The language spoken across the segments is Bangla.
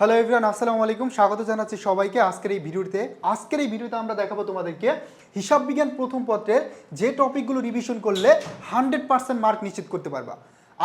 হ্যালো এভরিওয়ান আসসালামু আলাইকুম। স্বাগত জানাচ্ছি সবাইকে আজকের এই ভিডিওতে। আজকের এই ভিডিওতে আমরা দেখাবো তোমাদেরকে হিসাব বিজ্ঞান প্রথম পত্রের যে টপিকগুলো রিভিশন করলে হান্ড্রেড পার্সেন্ট মার্ক নিশ্চিত করতে পারবা।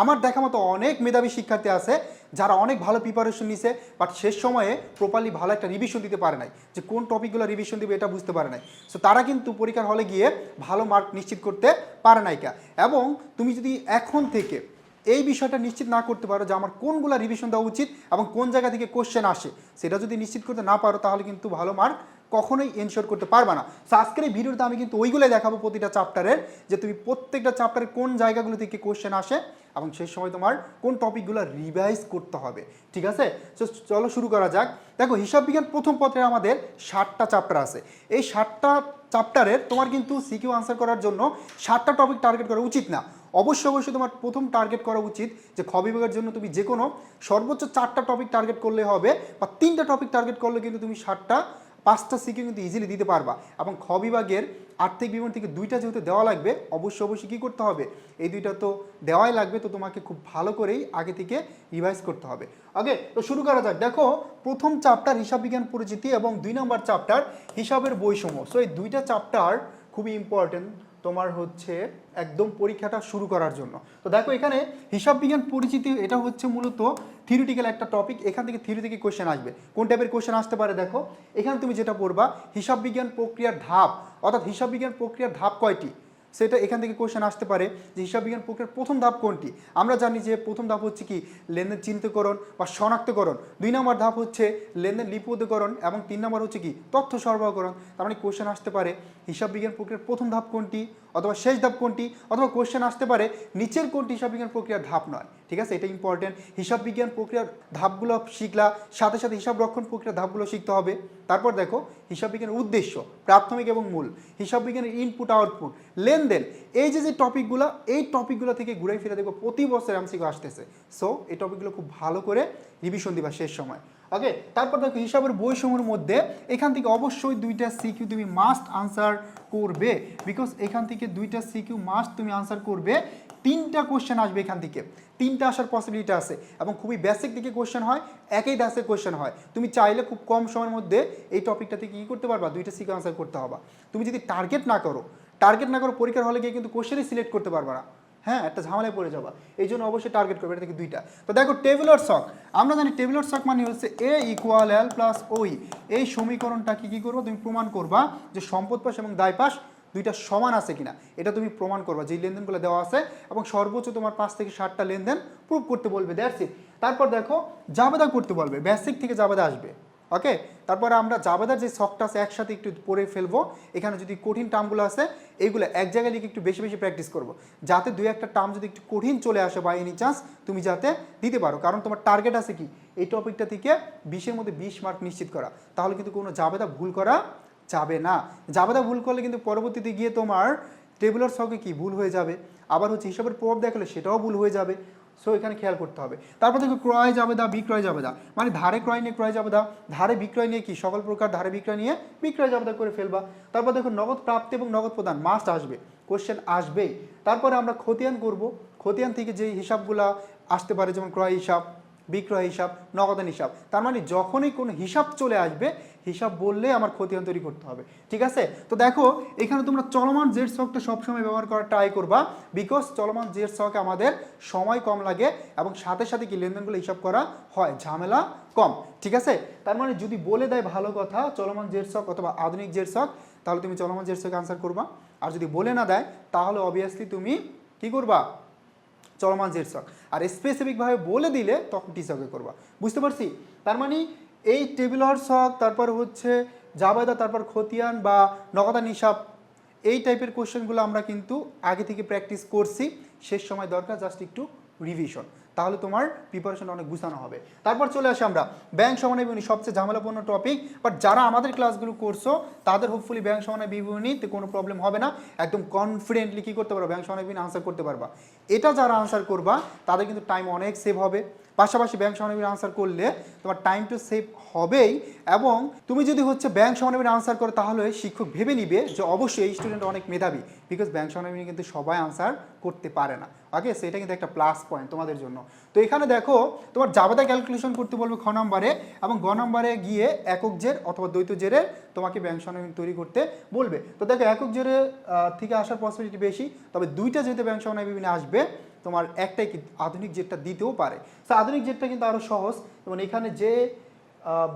আমার দেখা মতো অনেক মেধাবী শিক্ষার্থী আছে যারা অনেক ভালো প্রিপারেশন নিছে বাট শেষ সময়ে প্রপারলি ভালো একটা রিভিশন দিতে পারে নাই। যে কোন টপিকগুলো রিভিশন দিবে এটা বুঝতে পারে নাই। সো তারা কিন্তু পরীক্ষার হলে গিয়ে ভালো মার্ক নিশ্চিত করতে পারে নাই কা। এবং তুমি যদি এখন থেকে এই বিষয়টা নিশ্চিত না করতে পারো যে আমার কোনগুলো রিভিশন দেওয়া উচিত এবং কোন জায়গা থেকে কোশ্চেন আসে। সেটা যদি নিশ্চিত করতে না পারো, তাহলে কিন্তু ভালো মার্ক কখনোই এনশোর করতে পারবে না। সো আজকের এই ভিডিওতে আমি কিন্তু ওইগুলোই দেখাবো প্রতিটা চ্যাপ্টারের যে তুমি প্রত্যেকটা চ্যাপ্টারের কোন জায়গাগুলো থেকে কোশ্চেন আসে এবং সেই সময় তোমার কোন টপিকগুলো রিভাইজ করতে হবে। ঠিক আছে? সো চলো শুরু করা যাক। দেখো, হিসাব বিজ্ঞান প্রথম পত্রে আমাদের ষাটটা চ্যাপ্টার আছে। এই ষাটটা চ্যাপ্টারের তোমার কিন্তু সিকিউ আনসার করার জন্য সাতটা টপিক টার্গেট করা উচিত না। অবশ্যই অবশ্যই তোমার প্রথম টার্গেট করা উচিত যে খ বিভাগের জন্য তুমি যে কোনো সর্বোচ্চ চারটা টপিক টার্গেট করলে হবে বা তিনটা টপিক টার্গেট করলে কিন্তু তুমি ষাটটা পাঁচটা সিকিউ কিন্তু ইজিলি দিতে পারবা। এবং খ বিভাগের আর্থিক বিবরণ থেকে দুইটা যেহেতু দেওয়া লাগবে, অবশ্যই অবশ্যই কী করতে হবে? এই দুইটা তো দেওয়াই লাগবে, তো তোমাকে খুব ভালো করেই আগে থেকে রিভাইজ করতে হবে। ওকে তো শুরু করা যাক। দেখো, প্রথম চাপ্টার হিসাব বিজ্ঞান পরিচিতি এবং দুই নম্বর চাপ্টার হিসাবের বৈষম্য। সো এই দুইটা চাপ্টার খুবই ইম্পর্টেন্ট তোমার হচ্ছে একদম পরীক্ষাটা শুরু করার জন্য। তো দেখো এখানে হিসাব বিজ্ঞান পরিচিতি, এটা হচ্ছে মূলত থিওরিটিক্যাল একটা টপিক এখান থেকে থিওরি থেকে কোশ্চেন আসবে। কোন টাইপের কোশ্চেন আসতে পারে দেখো? এখানে তুমি যেটা পড়বা, হিসাব বিজ্ঞান প্রক্রিয়ার ধাপ, অর্থাৎ হিসাব বিজ্ঞান প্রক্রিয়ার ধাপ কয়টি? সেটা এখান থেকে কোশ্চেন আসতে পারে যে হিসাব বিজ্ঞান প্রক্রিয়ার প্রথম ধাপ কোনটি? আমরা জানি যে প্রথম ধাপ হচ্ছে কি? লেনদেন চিন্তকরণ বা শনাক্তকরণ। দুই নম্বর ধাপ হচ্ছে লেনদেন লিপিবদ্ধকরণ এবং তিন নম্বর হচ্ছে কি? তথ্য সরবরাহকরণ। তার মানে কোশ্চেন আসতে পারে হিসাব বিজ্ঞান প্রক্রিয়ার প্রথম ধাপ কোনটি? অথবা শেষ ধাপ কোনটি? অথবা কোশ্চেন আসতে পারে, নিচের কোনটি হিসাব বিজ্ঞান প্রক্রিয়ার ধাপ নয়। ঠিক আছে? এটা ইম্পর্টেন্ট হিসাব বিজ্ঞান প্রক্রিয়ার ধাপগুলো শিখলা, সাথে সাথে হিসাব রক্ষণ প্রক্রিয়ার ধাপগুলো শিখতে হবে। তারপর দেখো, হিসাব বিজ্ঞানের উদ্দেশ্য, প্রাথমিক এবং মূল। হিসাব বিজ্ঞানের ইনপুট আউটপুট লেনদেন। এই যে যে টপিকগুলো এই টপিকগুলো থেকে ঘুরে ফিরে দেখব প্রতি বছর এমসিকিউ আসতেছে। সো এই টপিকগুলো খুব ভালো করে রিভিশন দিবা শেষ সময়। ওকে তারপর দেখো হিসাবের বইসমূহের মধ্যে এখান থেকে অবশ্যই দুইটা সিকিউ তুমি মাস্ট আনসার করবে। বিকজ এখান থেকে দুইটা সিকিউ মাস্ট তুমি আনসার করবে। তিনটা কোশ্চেন আসবে এখান থেকে। তিনটা আসার পসিবিলিটি আছে। এবং খুবই বেসিক দিকে কোশ্চেন হয়, একই দাসে কোশ্চেন হয়। তুমি চাইলে খুব কম সময়ের মধ্যে এই টপিকটা থেকে কী করতে পারবা? দুইটা সিকিউ আনসার করতে হবে। তুমি যদি টার্গেট না করো টার্গেট না করো, পরীক্ষার হলে গিয়ে কিন্তু কোশ্চেনই সিলেক্ট করতে পারবা না। হ্যাঁ একটা ঝামেলায় পড়ে যাবা। এই জন্য অবশ্যই টার্গেট করবে। এটা থেকে দুইটা। তো দেখো টেবিলর শক আমরা জানি টেবিলর শক মানে হচ্ছে এ ইকুয়াল এল প্লাস ওই এই সমীকরণটাকে কী করব? তুমি প্রমাণ করবা যে সম্পদ পাশ এবং দায় পাশ দুইটা সমান আছে কিনা। এটা তুমি প্রমাণ করবা। যে লেনদেনগুলো দেওয়া আছে এবং সর্বোচ্চ তোমার পাঁচ থেকে ষাটটা লেনদেন প্রুভ করতে বলবে দ্যাটস ইট তারপর দেখো, জাবেদা করতে বলবে। বেসিক থেকে জাবেদা আসবে। ওকে তারপরে আমরা জাবেদার যে শখটা আছে একসাথে একটু পড়ে ফেলব। এখানে যদি কঠিন টার্মগুলো আছে, এইগুলো এক জায়গায় লিখে একটু বেশি বেশি প্র্যাকটিস করব। যাতে দুই একটা টার্ম যদি একটু কঠিন চলে আসে বা এনি চান্স তুমি যাতে দিতে পারো। কারণ তোমার টার্গেট আছে কি? এই টপিকটা থেকে বিশের মধ্যে বিশ মার্ক নিশ্চিত করা। তাহলে কিন্তু কোনো জাবেদা ভুল করা যাবে না। জাবেদা ভুল করলে কিন্তু পরবর্তীতে গিয়ে তোমার টেবিলের শখে কি? ভুল হয়ে যাবে। আবার হচ্ছে হিসাবের প্রভাব দেখালে সেটাও ভুল হয়ে যাবে। সো এখানে খেয়াল করতে হবে। তারপর দেখো, ক্রয় যাবে দা বিক্রয় যাবে দা মানে ধারে ক্রয় নিয়ে ক্রয় যাবে দা ধারে বিক্রয় নিয়ে কি? সকল প্রকার ধারে বিক্রয় নিয়ে বিক্রয় যাবে দা করে ফেলবা। তারপর দেখো, নগদ প্রাপ্তি এবং নগদ প্রদান মাস্ট আসবে কোশ্চেন আসবেই। তারপরে আমরা খতিয়ান করব। খতিয়ান থেকে যে হিসাবগুলা আসতে পারে, যেমন ক্রয় হিসাব বিক্রয় হিসাব নগদান হিসাব। তার মানে যখনই কোনো হিসাব চলে আসবে, হিসাব বললে আমার খতিয়ান তৈরি করতে হবে। ঠিক আছে? তো দেখো, এখানে তোমরা চলমান জেড স্টকটা সবসময় ব্যবহার করার ট্রাই করবা। বিকজ চলমান জেড স্টকে আমাদের সময় কম লাগে এবং সাথে সাথে কি লেনদেনগুলো হিসাব করা হয়? ঝামেলা কম। ঠিক আছে? তার মানে যদি বলে দেয় ভালো কথা, চলমান জেড স্টক অথবা আধুনিক জেড স্টক তাহলে তুমি চলমান জেড স্টক আনসার করবা। আর যদি বলে না দেয়, তাহলে অবভিয়াসলি তুমি কি করবা? চলমান শক আর স্পেসিফিকভাবে বলে দিলে তখন টি শকে করবা। বুঝতে পারছি? তার মানে এই টেবিলর শক তারপর হচ্ছে জাবেদা, তারপর খতিয়ান বা নগদা হিসাব এই টাইপের কোশ্চেনগুলো আমরা কিন্তু আগে থেকে প্র্যাকটিস করছি। শেষ সময় দরকার জাস্ট একটু রিভিশন তাহলে তোমার প্রিপারেশন অনেক গুছানো হবে। তারপর চলে আসি আমরা ব্যাংক সমানের বিবরণী সবচেয়ে ঝামেলাপূর্ণ টপিক বাট যারা আমাদের ক্লাসগুলো করছ, তাদের হোপফুলি ব্যাংক সমানের বিবরণীতে কোনো প্রবলেম হবে না। একদম কনফিডেন্টলি কী করতে পারবা? ব্যাংক সমানের বিবরণী আনসার করতে পারবা। এটা যারা আনসার করবা, তাদের কিন্তু টাইম অনেক সেভ হবে। পাশাপাশি ব্যাংক সমানবীর আনসার করলে তোমার টাইম টু সেভ হবেই এবং তুমি যদি হচ্ছে ব্যাংক সমানবীর আনসার করো তাহলে শিক্ষক ভেবে নিবে যে অবশ্যই এই স্টুডেন্ট অনেক মেধাবী বিকজ ব্যাংক সমানবীর কিন্তু সবাই আনসার করতে পারে না। ওকে সেটা কিন্তু একটা প্লাস পয়েন্ট তোমাদের জন্য। তো এখানে দেখো, তোমার জাবেদা ক্যালকুলেশন করতে বলবে খ নম্বরে এবং গ নম্বরে গিয়ে একক জের অথবা দ্বৈত জেরে তোমাকে ব্যাংক সমানবীর তৈরি করতে বলবে। তো দেখো, একক জেরে থেকে আসার পসিবিলিটি বেশি, তবে দুইটা যেহেতু ব্যাংক সমানবীর আসবে তোমার একটাই আধুনিক জেটটা দিতেও পারে। তো আধুনিক জেটটা কিন্তু আরও সহজ। এবং এখানে যে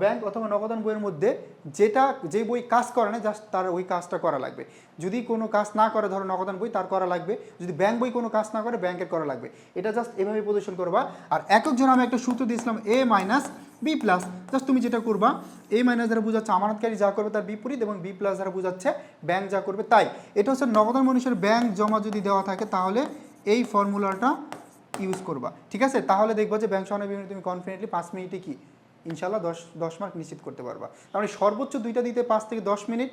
ব্যাংক অথবা নগদান বইয়ের মধ্যে যেটা, যে বই কাজ করে না জাস্ট তার ওই কাজটা করা লাগবে। যদি কোনো কাজ না করে, ধরো নগদান বই, তার করা লাগবে। যদি ব্যাংক বই কোনো কাজ না করে ব্যাংকের করা লাগবে। এটা জাস্ট এভাবে প্রদর্শন করবা। আর একক জন আমি একটা সূত্র দিয়েছিলাম A minus B plus just তুমি যেটা করবা এ মাইনাস যারা বোঝাচ্ছে আমানতকারী যা করবে তার বিপরীত এবং বি প্লাস দ্বারা বোঝাচ্ছে ব্যাংক যা করবে তাই। এটা হচ্ছে নগদান মানুষের ব্যাংক জমা যদি দেওয়া থাকে, তাহলে এই ফর্মুলাটা ইউজ করবা। ঠিক আছে? তাহলে দেখবা যে ব্যাংক সহনের বিভিন্ন তুমি কনফিডেন্টলি পাঁচ মিনিটে কি? ইনশাল্লাহ দশ দশ মার্ক নিশ্চিত করতে পারবা। তার মানে সর্বোচ্চ দুইটা দিতে পাঁচ থেকে দশ মিনিট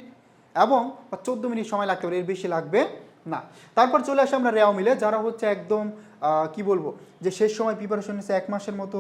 এবং চোদ্দ মিনিট সময় লাগতে পারে, এর বেশি লাগবে না। তারপর চলে আসে আমরা রেওয়া মিলে, যারা হচ্ছে একদম কি বলব? যে শেষ সময় প্রিপারেশন নিচ্ছে এক মাসের মতো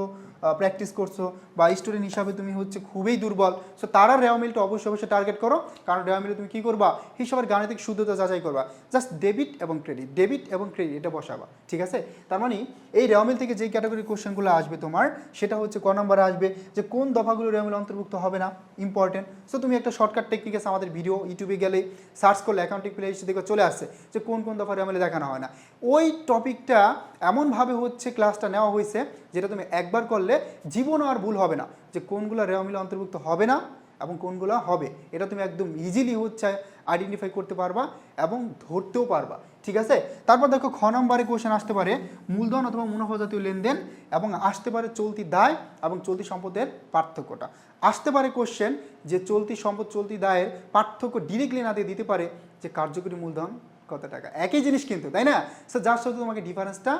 প্র্যাকটিস করছ বা স্টুডেন্ট হিসাবে তুমি হচ্ছে খুবই দুর্বল। সো তারা রেওয়া মিলটা অবশ্যই অবশ্যই টার্গেট করো। কারণ রেওয়া মিলে তুমি কী করবা? হিসাবের গাণিতিক শুদ্ধতা যাচাই করবা। জাস্ট ডেবিট এবং ক্রেডিট ডেবিট এবং ক্রেডিট এটা বসাবা, ঠিক আছে? তার মানে এই রেওয়া মিল থেকে যেই ক্যাটাগরি কোশ্চেনগুলো আসবে তোমার, সেটা হচ্ছে ক নম্বরে আসবে, যে কোন দফাগুলো রেওয়া মিল অন্তর্ভুক্ত হবে না ইম্পর্টেন্ট সো তুমি একটা শর্টকাট টেকনিক আছে আমাদের ভিডিও ইউটিউবে গেলে সার্চ করলে অ্যাকাউন্টিং প্লে দেখে চলে আসছে, যে কোন কোন দফা রেওয়া মিলে দেখানো হয় না। ওই টপিকটা এমনভাবে হচ্ছে ক্লাসটা নেওয়া হয়েছে যেটা তুমি একবার করলে জীবনও আর ভুল হবে না, যে কোনগুলো রেওয়া মিলে অন্তর্ভুক্ত হবে না এবং কোনগুলো হবে। এটা তুমি একদম ইজিলি হচ্ছে আইডেন্টিফাই করতে পারবা এবং ধরতেও পারবা, ঠিক আছে? তারপর দেখো খ নম্বরে কোশ্চেন আসতে পারে, মূলধন অথবা মুনাফা জাতীয় লেনদেন এবং আসতে পারে চলতি দায় এবং চলতি সম্পদের পার্থক্যটা। আসতে পারে কোশ্চেন যে চলতি সম্পদ, চলতি দায়ের পার্থক্য ডিরেক্টলি না দিয়ে দিতে পারে যে কার্যকরী মূলধন কত টাকা? একই জিনিস কিন্তু, তাই না? সো যার সাথে তোমাকে ডিফারেন্সটা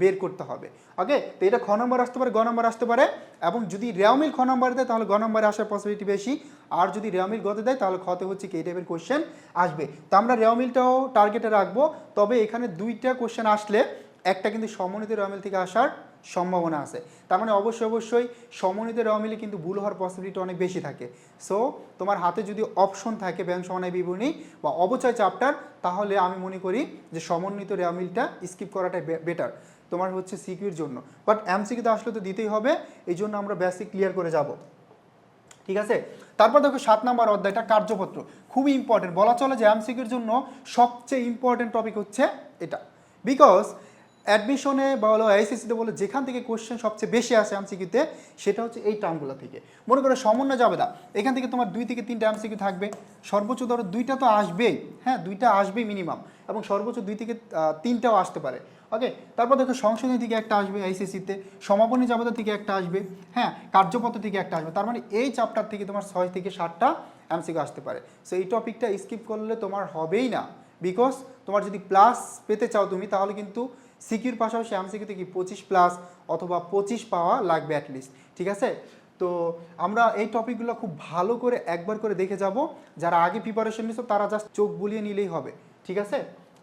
বের করতে হবে। ওকে তো এটা খ নম্বর আসতে পারে, গ নম্বর আসতে পারে, এবং যদি রেওমিল খ নম্বর দেয়, তাহলে গ নম্বরে আসার পসিবিলিটি বেশি। আর যদি রেওমিল গতে দেয়, তাহলে খতে হচ্ছে কি, এই টাইপের কোশ্চেন আসবে। তো আমরা রেওমিলটাও টার্গেটে রাখব, তবে এখানে দুইটা কোশ্চেন আসলে একটা কিন্তু সমন্বিত রেওমিল থেকে আসার সম্ভাবনা আছে। তার মানে অবশ্যই অবশ্যই সমন্বিত রেওমিলে কিন্তু ভুল হওয়ার পসিবিলিটি অনেক বেশি থাকে। সো তোমার হাতে যদি অপশন থাকে ব্যাংক সমানায় বিবরণী বা অবচয় চ্যাপ্টার তাহলে আমি মনে করি যে সমন্বিত রেওমিলটা স্কিপ করাটাই বেটার তোমার হচ্ছে সিকিউর জন্য। বাট এমসিকিউতে আসলে তো দিতেই হবে, এই জন্য আমরা বেসিক ক্লিয়ার করে যাব। ঠিক আছে? তারপর দেখো সাত নম্বর অধ্যায়টা কার্যপত্র। খুবই ইম্পর্টেন্ট বলা চলে যে এমসিকিউর জন্য সবচেয়ে ইম্পর্টেন্ট টপিক হচ্ছে এটা। বিকজ অ্যাডমিশনে বা হলো আইসিসিতে বলো, যেখান থেকে কোশ্চেন সবচেয়ে বেশি আসে এমসিকিউতে সেটা হচ্ছে এই টার্মগুলো থেকে। মনে করো সমন্বয় যাবে না। এখান থেকে তোমার দুই থেকে তিনটা এমসিকিউ থাকবে। সর্বোচ্চ ধরো দুইটা তো আসবেই। হ্যাঁ দুইটা আসবেই মিনিমাম এবং সর্বোচ্চ দুই থেকে তিনটাও আসতে পারে। ওকে তারপর দেখো সংশোধনী থেকে একটা আসবে আইসিসিতে সমাপনী জাবেদা থেকে একটা আসবে। হ্যাঁ কার্যপত্র থেকে একটা আসবে। তার মানে এই চ্যাপ্টার থেকে তোমার ছয় থেকে সাতটা এমসিকিউ আসতে পারে। সো এই টপিকটা স্কিপ করলে তোমার হবেই না। বিকজ তোমার যদি প্লাস পেতে চাও তুমি, তাহলে কিন্তু সিকিউর পাশাপাশি এমসিকিউতে কি পঁচিশ প্লাস অথবা পঁচিশ পাওয়া লাগবে অ্যাটলিস্ট ঠিক আছে? তো আমরা এই টপিকগুলো খুব ভালো করে একবার করে দেখে যাব। যারা আগে প্রিপারেশন নিছো, তারা জাস্ট চোখ বুলিয়ে নিলেই হবে, ঠিক আছে?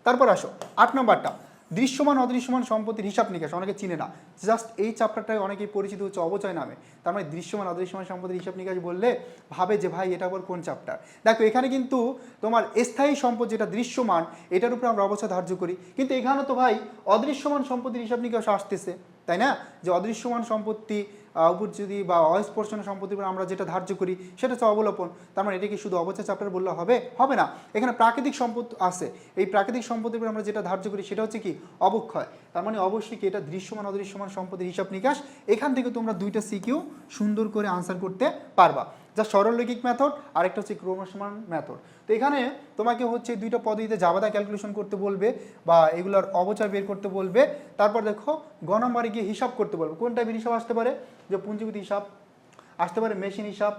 তারপর আসো, আট নম্বরটা। দৃশ্যমান, অদৃশ্যমান সম্পত্তির হিসাব নিকাশ, অনেকে চিনে না। জাস্ট এই চ্যাপ্টারটায় অনেকেই পরিচিত হচ্ছে অবচয় নামে। তার মানে দৃশ্যমান, অদৃশ্যমান সম্পত্তির হিসাব নিকাশ বললে ভাবে যে, ভাই, এটা আবার কোন চ্যাপ্টার দেখো, এখানে কিন্তু তোমার স্থায়ী সম্পদ যেটা দৃশ্যমান, এটার উপরে আমরা অবচয় ধার্য করি। কিন্তু এখানে তো ভাই, অদৃশ্যমান সম্পত্তির হিসাব নিকাশ আসতেছে। তাই না? যে অদৃশ্যমান সম্পত্তি উপর যদি বা অস্পর্শন সম্পত্তির উপর আমরা যেটা ধার্য করি সেটা হচ্ছে অবলোপন। তার মানে এটা কি শুধু অবচয় চ্যাপ্টার বললে হবে? হবে না। এখানে প্রাকৃতিক সম্পদ আছে। এই প্রাকৃতিক সম্পত্তির উপর আমরা যেটা ধার্য করি সেটা হচ্ছে কি? অবক্ষয়। তার মানে অবশ্যই কি এটা দৃশ্যমান, অদৃশ্যমান সম্পত্তির হিসাব নিকাশ? এখান থেকে তোমরা দুইটা সিকিউ সুন্দর করে আনসার করতে পারবা। যা সরলরৈখিক মেথড আরেকটা হচ্ছে ক্রমসমান মেথড তো এখানে তোমাকে হচ্ছে দুইটা পদ্ধতিতে জাবাদা ক্যালকুলেশন করতে বলবে বা এগুলোর অবচয় বের করতে বলবে। তারপর দেখো, গ নম্বরে গিয়ে হিসাব করতে বলবে। কোন টাইপের হিসাব আসতে পারে? যে পুঞ্জীভূত হিসাব, আসতে পারে মেশিন হিসাব,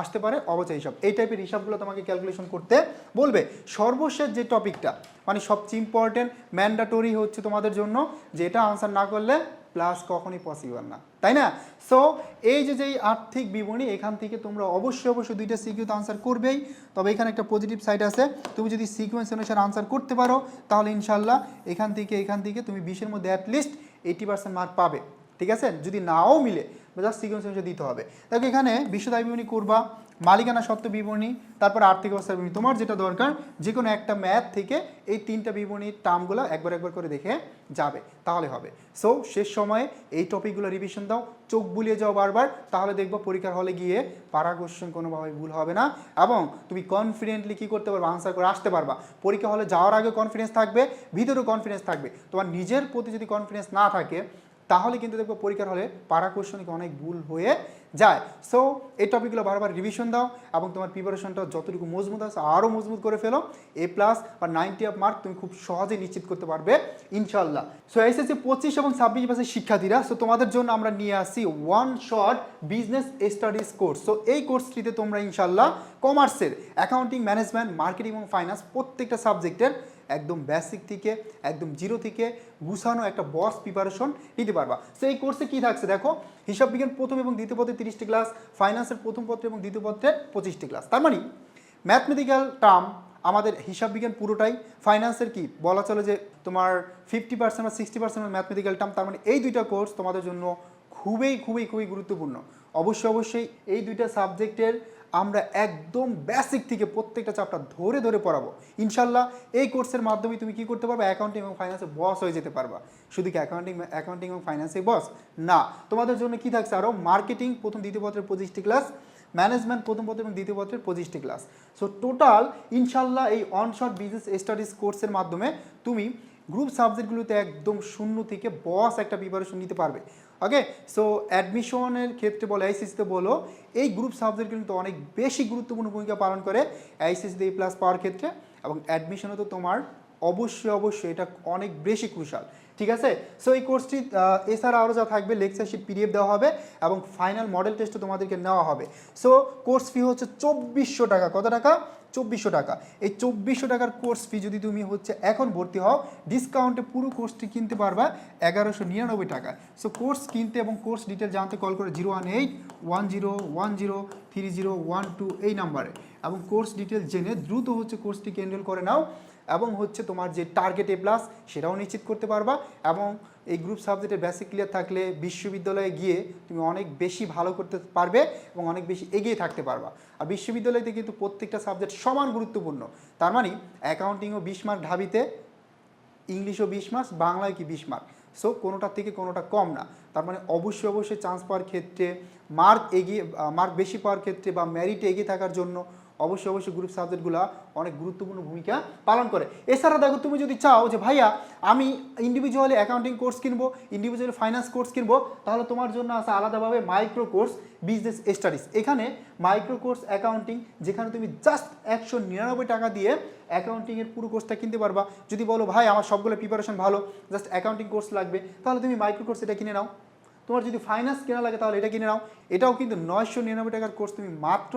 আসতে পারে অবচয় হিসাব। এই টাইপের হিসাবগুলো তোমাকে ক্যালকুলেশন করতে বলবে। সর্বশেষ যে টপিকটা মানে সবচেয়ে ইম্পর্টেন্ট ম্যান্ডাটরি হচ্ছে তোমাদের জন্য যে এটা আনসার না করলে প্লাস কখনই পসিবল না। তাই না? সো এই যে যেই আর্থিক বিবরণী, এখান থেকে তোমরা অবশ্যই অবশ্যই দুইটা সিকিউতে আনসার করবেই। তবে এখানে একটা পজিটিভ সাইড আছে। তুমি যদি সিকুয়েন্স অনুসারে আনসার করতে পারো, তাহলে ইনশাল্লাহ এখান থেকে এখান থেকে তুমি বিশের মধ্যে অ্যাটলিস্ট এইটি পার্সেন্ট মার্ক পাবে। ঠিক আছে? যদি নাও মিলে জাস্ট সিকোয়েন্স অনুসারে দিতে হবে। দেখো এখানে বিশ্বদায় বিবরণী করবা, মালিকানা সত্ত্ব বিবরণী, তারপর আর্থিক অবস্থার বিবরণী। তোমার যেটা দরকার যে কোনো একটা ম্যাথ থেকে এই তিনটা বিবরণীর টার্মগুলো একবার একবার করে দেখে যাবে, তাহলে হবে। সো শেষ সময়ে এই টপিকগুলো রিভিশন দাও, চোখ বুলিয়ে যাও বারবার, তাহলে দেখব পরীক্ষার হলে গিয়ে পারা কোশ্চেন কোনোভাবে ভুল হবে না এবং তুমি কনফিডেন্টলি কী করতে পারবে আনসার করে আসতে পারবা। পরীক্ষা হলে যাওয়ার আগে কনফিডেন্স থাকবে, ভিতরেও কনফিডেন্স থাকবে। তোমার নিজের প্রতি যদি কনফিডেন্স না থাকে তাহলে কিন্তু দেখব পরীক্ষার হলে পারা কোশ্চেনকে অনেক ভুল হয়ে যায়। সো এই টপিকগুলো বারবার রিভিশন দাও এবং তোমার প্রিপারেশনটা যতটুকু মজবুত আছে আরও মজবুত করে ফেলো। এ প্লাস বা নাইনটি অফ মার্ক তুমি খুব সহজে নিশ্চিত করতে পারবে ইনশাল্লাহ সো এসএসসি পঁচিশ এবং ছাব্বিশ মাসের শিক্ষার্থীরা সো তোমাদের জন্য আমরা নিয়ে আসি one short business studies course so এই কোর্সটিতে তোমরা ইনশাল্লাহ কমার্সের অ্যাকাউন্টিং ম্যানেজমেন্ট মার্কেটিং এবং ফাইন্যান্স প্রত্যেকটা সাবজেক্টের একদম বেসিক থেকে, একদম জিরো থেকে গুছানো একটা বস প্রিপারেশন নিতে পারবা। সো এই কোর্সে কী থাকছে দেখো? হিসাব বিজ্ঞান প্রথম এবং দ্বিতীয় পত্রে তিরিশটি ক্লাস ফাইন্যান্সের প্রথম পত্রে এবং দ্বিতীয় পত্রে পঁচিশটি ক্লাস তার মানে ম্যাথমেটিক্যাল টার্ম আমাদের হিসাব বিজ্ঞান পুরোটাই ফাইন্যান্সের কি? বলা চলে যে তোমার ফিফটি পার্সেন্ট বা সিক্সটি পার্সেন্ট ম্যাথমেটিক্যাল টার্ম তার মানে এই দুইটা কোর্স তোমাদের জন্য খুবই খুবই খুবই গুরুত্বপূর্ণ। অবশ্যই অবশ্যই এই দুইটা সাবজেক্টের আমরা একদম বেসিক থেকে প্রত্যেকটা চ্যাপ্টার ধরে ধরে পড়াবো। ইনশাল্লাহ এই কোর্সের মাধ্যমে তুমি কি করতে পারবে? অ্যাকাউন্টিং এবং ফাইন্যান্সে বস হয়ে যেতে পারবা। শুধু কি অ্যাকাউন্টিং অ্যাকাউন্টিং এবং ফাইন্যান্সে বস না। তোমাদের জন্য কি থাকছে আরও মার্কেটিং প্রথম, দ্বিতীয় পত্রের পঁচিশটি ক্লাস ম্যানেজমেন্ট প্রথম পত্র এবং দ্বিতীয় পত্রের পঁচিশটি ক্লাস সো টোটাল ইনশাল্লাহ এই অনশর্ট বিজনেস স্টাডিজ কোর্সের মাধ্যমে তুমি গ্রুপ সাবজেক্টগুলোতে একদম শূন্য থেকে বস একটা প্রিপারেশন নিতে পারবে। ওকে সো অ্যাডমিশনের ক্ষেত্রে বলো আইসিসিতে বলো, এই গ্রুপ সাবজেক্ট কিন্তু অনেক বেশি গুরুত্বপূর্ণ ভূমিকা পালন করে আইসিসিতে এ প্লাস পাওয়ার ক্ষেত্রে এবং অ্যাডমিশনে তো তোমার অবশ্যই অবশ্যই, এটা অনেক বেশি ক্রুশাল ঠিক আছে? সো এই কোর্সটি এছাড়া আরও যা থাকবে লেকচারশিপ পিডিএফ দেওয়া হবে এবং ফাইনাল মডেল টেস্টও তোমাদেরকে নেওয়া হবে। সো কোর্স ফি হচ্ছে চব্বিশশো টাকা। কত টাকা? চব্বিশশো টাকা। এই চব্বিশশো টাকার কোর্স ফি যদি তুমি হচ্ছে এখন ভর্তি হও ডিসকাউন্টে পুরো কোর্সটি কিনতে পারবা এগারোশো নিরানব্বই টাকা। সো কোর্স কিনতে এবং কোর্স ডিটেল জানতে কল করে zero one eight one zero one zero three zero one two এই নাম্বারে এবং কোর্স ডিটেল জেনে দ্রুত হচ্ছে কোর্সটিকে এনরোল করে নাও। এবং হচ্ছে তোমার যে টার্গেট এ প্লাস সেটাও নিশ্চিত করতে পারবা। এবং এই গ্রুপ সাবজেক্টের বেসিক ক্লিয়ার থাকলে বিশ্ববিদ্যালয়ে গিয়ে তুমি অনেক বেশি ভালো করতে পারবে এবং অনেক বেশি এগিয়ে থাকতে পারবা। আর বিশ্ববিদ্যালয়তে কিন্তু প্রত্যেকটা সাবজেক্ট সমান গুরুত্বপূর্ণ। তার মানে অ্যাকাউন্টিংও বিশ মার্ক ঢাবিতে ইংলিশও বিশ মার্কস বাংলায় কি বিশ মার্ক সো কোনোটার থেকে কোনোটা কম না। তার মানে অবশ্যই অবশ্যই চান্স পাওয়ার ক্ষেত্রে মার্ক এগিয়ে মার্ক বেশি পাওয়ার ক্ষেত্রে বা মেরিটে এগিয়ে থাকার জন্য অবশ্যই অবশ্যই গ্রুপ সাবজেক্টগুলো অনেক গুরুত্বপূর্ণ ভূমিকা পালন করে। এছাড়া দেখো, তুমি যদি চাও যে, ভাইয়া, আমি ইন্ডিভিজুয়ালি অ্যাকাউন্টিং কোর্স কিনবো ইন্ডিভিজুয়ালি ফাইন্যান্স কোর্স কিনবো, তাহলে তোমার জন্য আছে আলাদাভাবে মাইক্রো কোর্স বিজনেস স্টাডিজ এখানে মাইক্রো কোর্স অ্যাকাউন্টিং যেখানে তুমি জাস্ট একশো নিরানব্বই টাকা দিয়ে অ্যাকাউন্টিংয়ের পুরো কোর্সটা কিনতে পারবা। যদি বলো, ভাই, আমার সবগুলো প্রিপারেশন ভালো জাস্ট অ্যাকাউন্টিং কোর্স লাগবে, তাহলে তুমি মাইক্রো কোর্স এটা কিনে নাও। তোমার যদি ফাইন্যান্স কেনা লাগে তাহলে এটা কিনে নাও। এটাও কিন্তু নয়শো নিরানব্বই টাকার কোর্স তুমি মাত্র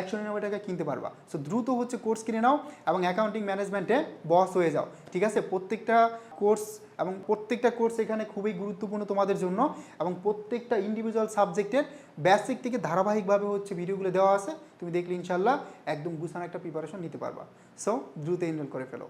একশো নিরানব্বই টাকা কিনতে পারবা। সো দ্রুত হচ্ছে কোর্স কিনে নাও এবং অ্যাকাউন্টিং ম্যানেজমেন্টে বস হয়ে যাও। ঠিক আছে? প্রত্যেকটা কোর্স এবং প্রত্যেকটা কোর্স এখানে খুবই গুরুত্বপূর্ণ তোমাদের জন্য এবং প্রত্যেকটা ইন্ডিভিজুয়াল সাবজেক্টের বেসিক থেকে ধারাবাহিকভাবে হচ্ছে ভিডিওগুলো দেওয়া আছে। তুমি দেখলে ইনশাল্লাহ একদম গুছানো একটা প্রিপারেশন নিতে পারবা। সো দ্রুত এনরোল করে ফেলো।